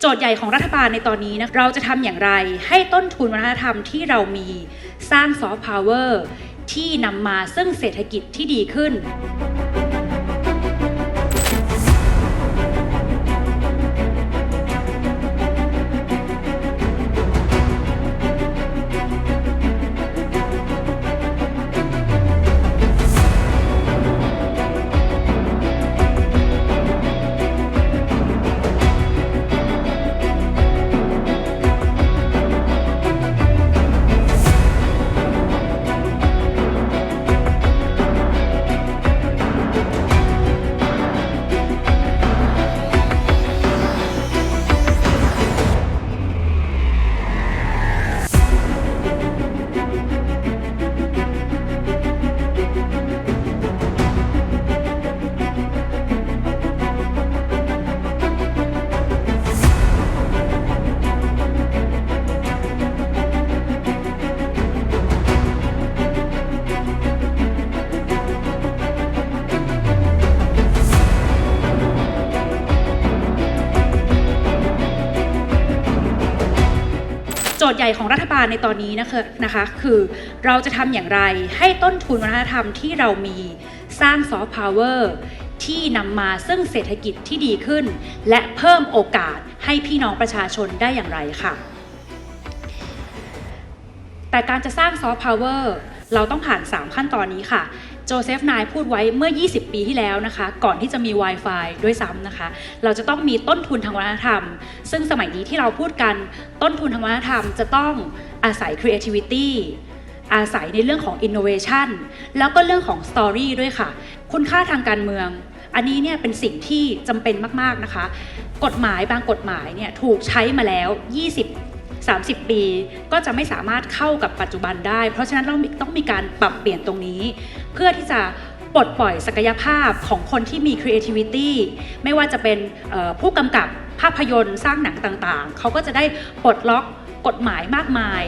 โจทย์ใหญ่ของรัฐบาลในตอนนี้นะเราจะทำอย่างไรให้ต้นทุนวัฒนธรรมที่เรามีสร้างซอฟต์พาวเวอร์ที่นำมาซึ่งเศรษฐกิจที่ดีขึ้น โจทย์ใหญ่ของรัฐบาลในตอนนี้นะคะนะคะคือเราจะทำอย่างไรให้ต้นทุนวัฒนธรรมที่เรามีสร้างซอฟต์พาวเวอร์ที่นำมาซึ่งเศรษฐกิจที่ดีขึ้น และเพิ่มโอกาสให้พี่น้องประชาชนได้อย่างไรค่ะ แต่การจะสร้างซอฟต์พาวเวอร์เราต้องผ่าน 3 ขั้นตอนนี้ค่ะ โจเซฟนายพูดไว้เมื่อ 20 ปีที่แล้วนะคะ ก่อนที่จะมี Wi-Fi ด้วยซ้ำนะคะ เราจะต้องมีต้นทุนทางวัฒนธรรม ซึ่งสมัยนี้ที่เราพูดกันต้นทุนทางวัฒนธรรม จะต้องอาศัย creativity อาศัยในเรื่องของ innovation แล้วก็เรื่องของ story ด้วยค่ะ คุณค่าทางการเมือง อันนี้เนี่ยเป็นสิ่งที่จำเป็นมาก ๆ นะคะ กฎหมายบางกฎหมายเนี่ยถูกใช้มาแล้ว 20 30 ปี ก็จะไม่สามารถเข้ากับปัจจุบันได้ เพราะฉะนั้นเราต้องมีการปรับเปลี่ยนตรงนี้ เพื่อที่จะปลดปล่อยศักยภาพของคนที่มี creativity ไม่ว่าจะเป็นผู้กำกับภาพยนตร์สร้างหนังต่างๆ เขาก็จะได้ปลดล็อกกฎหมายมากมาย